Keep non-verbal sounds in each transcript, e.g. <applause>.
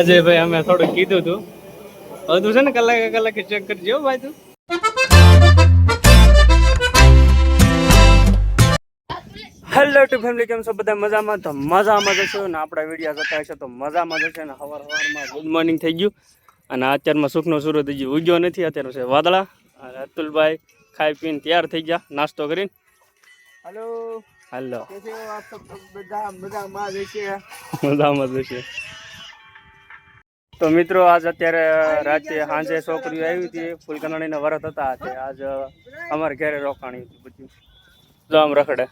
અજય ભાઈ અમે થોડું કીધું તું. હવે તું છે ને કલાકે કલાકે ચેક કરજો ભાઈ તું. હેલો ટુ ફેમિલી કેમ છો બધા? મજામાં? તો મજામાં જશો ને આપણા વીડિયો જોતા હશે તો મજામાં જશે ને હવાર હવારમાં ગુડ મોર્નિંગ થઈ ગયું. અને અત્યારમાં સુખનો સૂરજ હજી ઉગ્યો નથી. અત્યારે છે વાદળા. અને અતુલભાઈ ખાઈ પીને તૈયાર થઈ ગયા. નાસ્તો કરીને. હલો હલો મજામાં જશે મજામાં જશે તો મિત્રો આજ અત્યારે રાતે સાંજે છોકરીઓ આવી હતી ફૂલકનાણીના વરત હતા તે આજ અમારે ઘરે રોકાણી હતી બધું. જો આમ રખડે.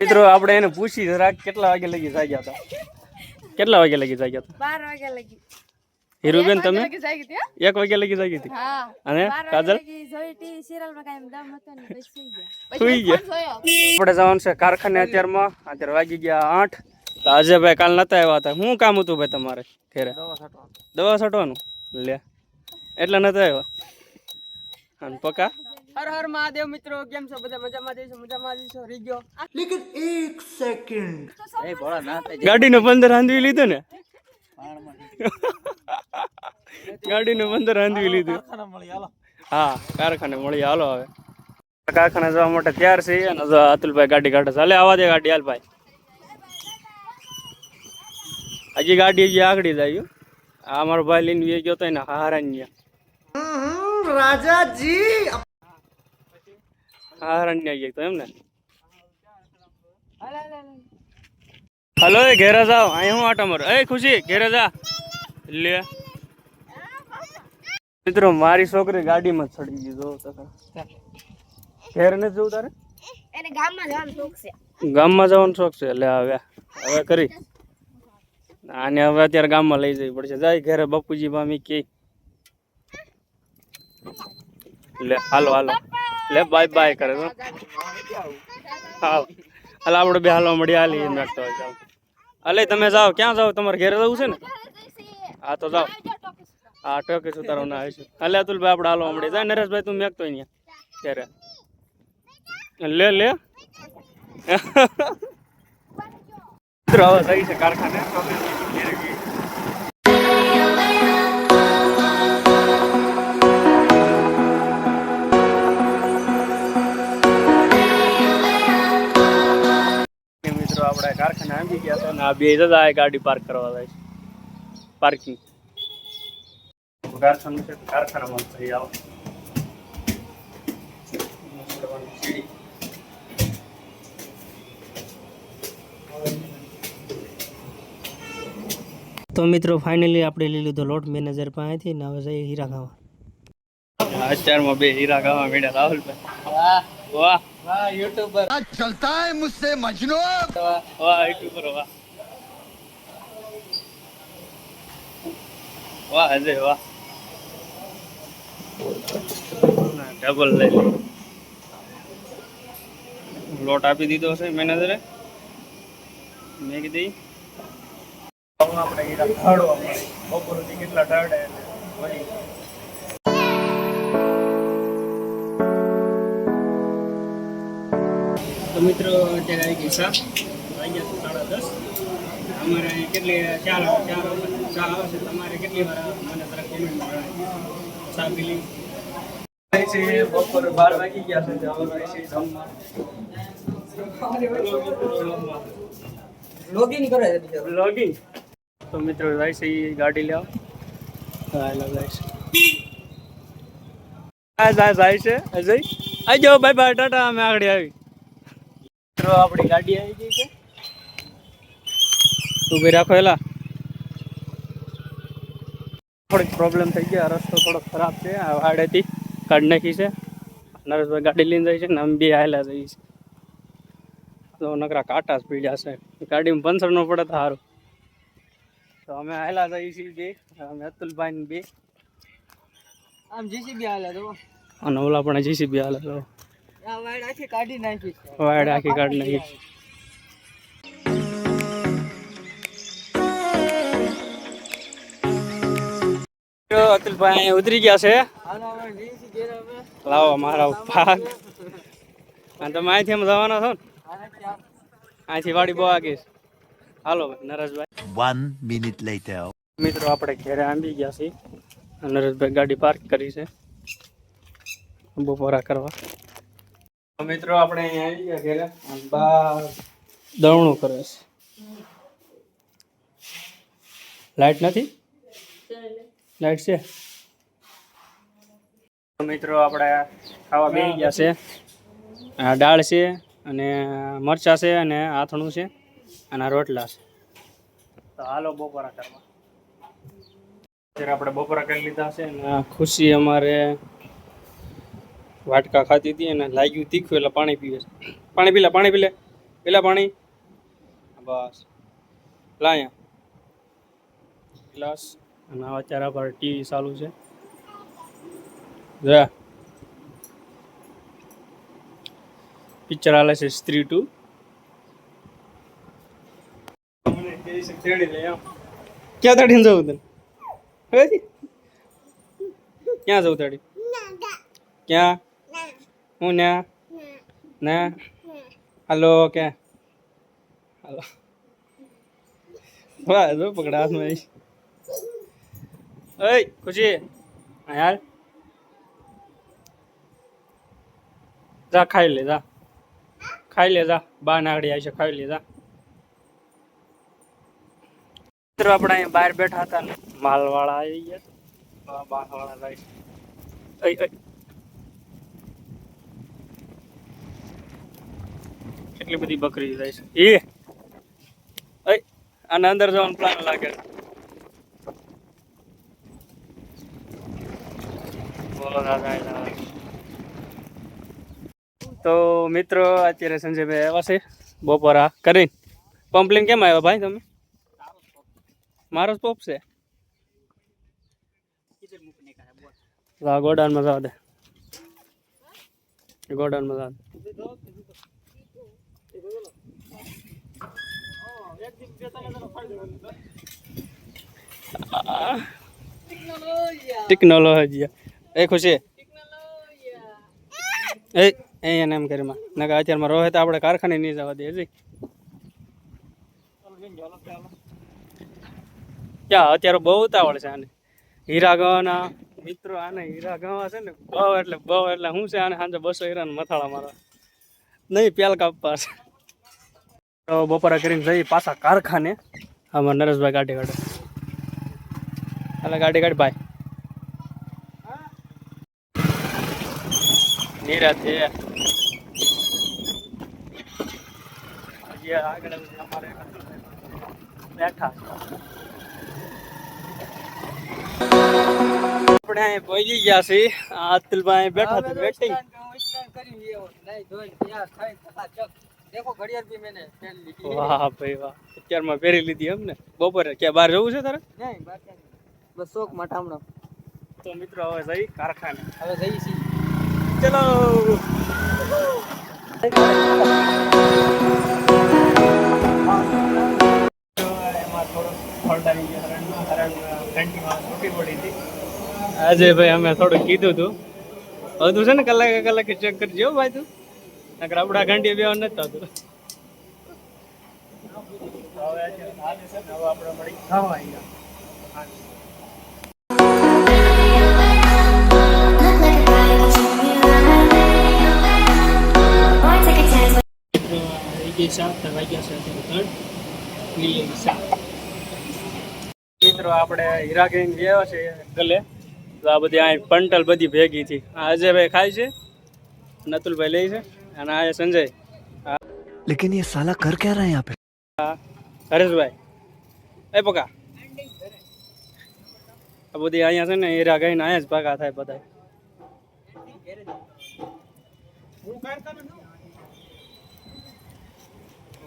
મિત્રો આપણે એને પૂછી જરાક કેટલા વાગે લગી જાગ્યા હતા? કેટલા વાગે લગી જાગ્યા હતા? બાર વાગે લગી. હીરુબેન તમે? એક વાગે લગી જાગી હતી? અને કાજલ? સુઈ ગયા. આપણે જવાનું છે કારખાને અત્યારમાં. અત્યારે વાગી ગયા આઠ. તો ભાઈ કાલ નતા આવ્યા હતા. શું કામ હતું ભાઈ તમારે ઘરે? દવા છાંટવાનું. લે. એટલે નતા આવ્યા? અને પકા? હર હર મહાદેવ મિત્રો કેમ છો? બધા મજામાં જઈશ મજામાં જઈશ રહી ગયો? ગાડીનો પંદર હાંધવી લીધો ને? ગાડીનો પંદર હાંધવી લીધું. હા કારખાને મળી હાલો હવે. કારખાને જવા માટે તૈયાર છે અને અતુલભાઈ ગાડી કાઢે ચાલે આવા દે ગાડી હાલ ભાઈ. હજી ગાડી હજી આગળ જાય આ મારો ભાઈ લઈને વે ગયો તો એને હારણ્ય રાજાજી. હારણ્ય ગયો તો એમ ને હલો એ ઘેરે જાઓ અહીં હું આટો મારો? એ ખુશી ઘેરે જા લે. મિત્રો મારી છોકરી ગાડીમાં ચડી ગઈ જો ઘેર નથી જવું તારે? ગામમાં જવાનું શોખ છે. ગામમાં જવાનો શોખ છે. લે હવે હવે કરી. આને હવે અત્યારે ગામમાં લઈ જવી પડશે. જાય ઘરે, બાપુજી, મામી કે. લે, હાલો હાલો. લે બાય બાય કરે તો હા હાલ આપણે બે હાલવા મળી હાલી રાખતો હોય ચાલ અલે તમે જાઓ. ક્યાં જાઓ? તમારે ઘરે જવું છે ને? હા, તો જાઓ. હા, ટોકે સુતારો ના આવીશું અલે અતુલભાઈ આપણે હાલવા મળી જાય, નરેશભાઈ, તું મેકતો અહીંયા ત્યારે લે લે. <laughs> મિત્રો હવે થઈ છે કારખાને. આપણે કારખાને આવી ગયા હતા ને આ બે જતા આ ગાડી પાર્ક કરવા જાય છે પાર્કિંગ કારખાનું છે કારખાનામાં થઈ આવો. તો મિત્રો ફાઇનલી આપણે લઈ લીધો લોટ મેનેજર પાસેથી ને હવે જઈએ હીરા ખાવા. અત્યારમાં બે હીરા ગાવા મેળ્યા રાહુલભાઈ. વાહ. વાહ. વાહ યુટ્યુબર चलता है मुझसे मजनू વાહ યુટ્યુબર વાહ વાહ અજય વાહ ડબલ લઈ લે લોટ આપી દીધો છે મેનેજરે મેં કીધી હવે આપણે હીરા ઢાળવા મળે બપોરથી કેટલા ઢાળે એટલે તો મિત્રો અત્યારે આવી ગઈ ચા વાગ્યા છે સાડા દસ. અમારે કેટલી ચાર ચાર ચા આવે છે. તમારે કેટલી વાર મને તારા કોમેન્ટ મળે ચા પી છે બપોરે બાર વાગી ગયા છે. જવાનું છે જમવા. લોગિન કરે છે બીજો. તો મિત્રો જાય છે એ ગાડી લેવા. જાય છે. અજય. આવી જાઓ બાય બાય ટાટા અમે આગળ આવી. મિત્રો આપણી ગાડી આવી ગઈ છે. ઊભી રાખો એલા? થોડીક પ્રોબ્લેમ થઈ ગયા રસ્તો થોડોક ખરાબ છે આ વાડેથી કાઢ નાખી છે. નરેશભાઈ ગાડી લઈને જાય છે ને અમે બે આવેલા જઈએ છીએ. તો નકરા કાંટા જ પીડ્યા છે. ગાડીમાં પંચર ન પડે તો સારું તો અમે આવેલા જઈએ છીએ બે અમે અતુલભાઈ ને બે. આમ જીસીબી આવેલા તો. અને ઓલા પણ જીસીબી આવેલા તો. વાડ આખી કાઢી નાખી. છે વાડ આખી કાઢી નાખી. અતુલભાઈ ઉતરી ગયા છે. હાલો હવે જઈશું ઘેર હવે. લાવો મારા પાક અને તમે અહીંથી એમ જવાના છો ને? અહીંથી વાડી બહુ આગી હાલો ભાઈ નરેશભાઈ. One લઈ later. મિત્રો આપણે ઘેરે આંબી ગયા છીએ. નરેશભાઈ ગાડી પાર્ક કરી છે. બપોરા કરવા. મિત્રો આપણે અહીંયા આવી ગયા ઘેરે બહાર દવણું કરે છે. લાઈટ નથી? લાઈટ છે? મિત્રો આપણે ખાવા બેસી ગયા છે. આ દાળ છે અને મરચા છે અને આથણું છે અને રોટલા છે. તો હાલો બપોરા કરવા. અત્યારે આપણે બપોરા કરી લીધા છે અને ખુશી અમારે વાટકા ખાતી હતી અને લાગ્યું તીખું એટલે પાણી પીવે પાણી પી પાણી પીલે પેલા પાણી. બસ. લાયા ગ્લાસ. અને અત્યારે આપણે ટીવી ચાલુ છે. જા. પિક્ચર આલે છે સ્ત્રી ટુ. ક્યાં તડીને જવું તને? ક્યાં જવું તડી ક્યાં? હું ને ના હાલો ક્યાં હાલો. વાહ, જો પકડા હાથમાં ઓય, ખુશી. યાર જા, ખાઈ લે, જા. ખાઈ લે, જા. બા નાગડી આવી છે ખાઈ લે આપણે અહીંયા બહાર બેઠા હતા ને. માલવાળા આવી ગયા માલવાળા લાવી કેટલી બધી બકરી જાય છે? એ આને અંદર જવાનું પ્લાન લાગે. તો મિત્રો, અત્યારે સંજયભાઈ આવ્યા છે બપોરા કરીને. પમ્પલિંગ કેમ આવ્યા ભાઈ તમે? મારો જ પોપ છે. ગોડાઉનમાં જવા દે. ગોડાઉનમાં જવા દે. ટેકનોલોજી. એ ખુશી. એ અહીંયા એને એમ કરી માં. નકર અત્યારમાં રોહે તો આપણે કારખાને નહીં જવા દે હજી. ક્યાં અત્યારે બહુ ઉતાવળ છે આને. હીરા ગવાના મિત્રો આને હીરા ગવા છે ને બહુ એટલે બહુ એટલે શું છે આને સાંજે બસો હીરાને મથાળા મારા નહીં પેલ કાપવા છે. તો બપોરા કરીને જઈ પાછા કારખાને. આમાં નરેશભાઈ ગાડી કાઢે. હાલે ગાડી કાઢ ભાઈ. નિરાતે આગળ અમારે બેઠા. આપણે અહીં પહોંચી ગયા છીએ. આ અતુલભાઈ બેઠા હતા વેટિંગ દેખો ઘડિયાળ ભી મેને પહેરી લીધી. વાહ ભાઈ વાહ. અત્યારમાં પહેરી લીધી એમ ને? બપોરે કે બહાર જવું છે તારે? નહીં બહાર બસ શોખ મટામણો તો મિત્રો હવે જઈ કારખાને. હવે જઈ છી ચલો. આજે ભાઈ અમે થોડું કીધું હતું હતું છે ને? કલાકે કલાકે ચેક કરજો ભાઈ તું. નકર આપડા ઘંટી બે નથી થતું. મિત્રો, આપણે હીરા ગેંગ ગયા છે ગલે. તો આ બધી આ પંટલ બધી ભેગી હતી આ અજયભાઈ ખાય છે. નતુલભાઈ લે છે. અને આ સંજય लेकिन ये साला कर क्या रहा है यहाँ पे હરેશભાઈ એ પકા આ બધી અહીંયા છે ને હીરા ગઈને અહીંયા જ પાકા થાય બધા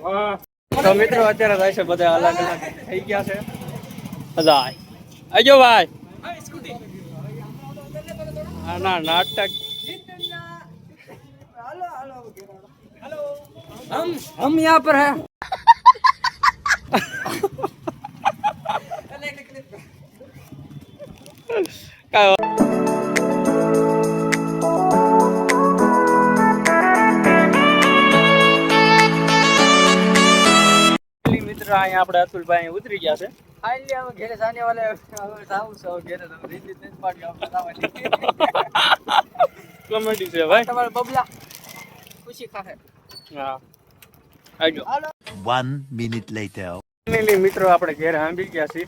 વાહ તો મિત્રો અત્યારે જાય છે બધા અલગ અલગ થઈ ગયા છે બધા આજો ભાઈ હા ના નાટક हम हम यहाँ पर है કાંઈ મિત્ર અહીંયા આપણે અતુલભાઈ અહીં ઉતરી ગયા છે ફાઇનલી અમે ઘરે જાને વાલે હવે જાવું છે હવે ઘરે તો રીત નથી પાડી આપણે આવવાની કોમેડી છે ભાઈ તમારે બબલા ખુશી ખાહે હા આજો વન મિનિટ લેટર ફાઇનલી મિત્રો આપણે ઘેર આંબી ગયા છીએ.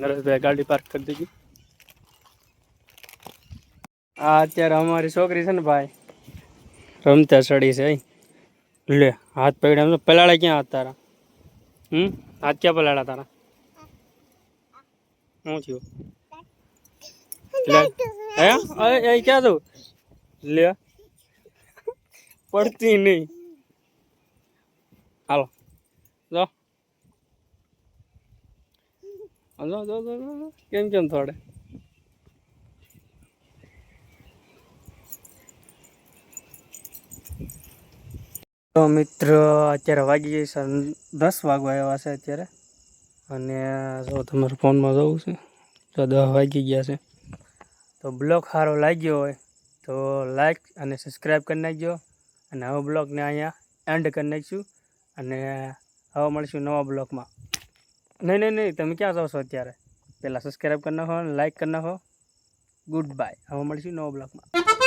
નરેશભાઈ ગાડી પાર્ક કરી દીધી. આ અત્યારે અમારી છોકરી છે ને ભાઈ રમતા ચડી છે. લે હાથ પકડ્યા એમ પલાળા ક્યાં હાથ તારા? હમ? હાથ ક્યાં પલાળા તારા? શું થયું? લે હે? ક્યાં તું? લે. પડતી નહીં. હાલો. જો. જો જો જો. કેમ કેમ થોડે? તો મિત્ર, અત્યારે વાગી ગઈ છે દસ વાગવા આવ્યા છે અત્યારે. અને જો તમારા ફોનમાં જવું છે, તો દસ વાગી ગયા છે. તો બ્લોગ સારો લાગ્યો હોય તો લાઈક અને સબસ્ક્રાઈબ કરી નાખજો. અને હવે બ્લોગને અહીંયા એન્ડ કરી નાખીશું અને હવે મળીશું નવા બ્લોગમાં. નહીં નહીં નહીં, તમે ક્યાં જાઓ છો અત્યારે? પહેલાં સબસ્ક્રાઈબ કરી નાખો અને લાઈક કરી નાખો. ગુડ બાય હવે મળીશું નવા બ્લોગમાં.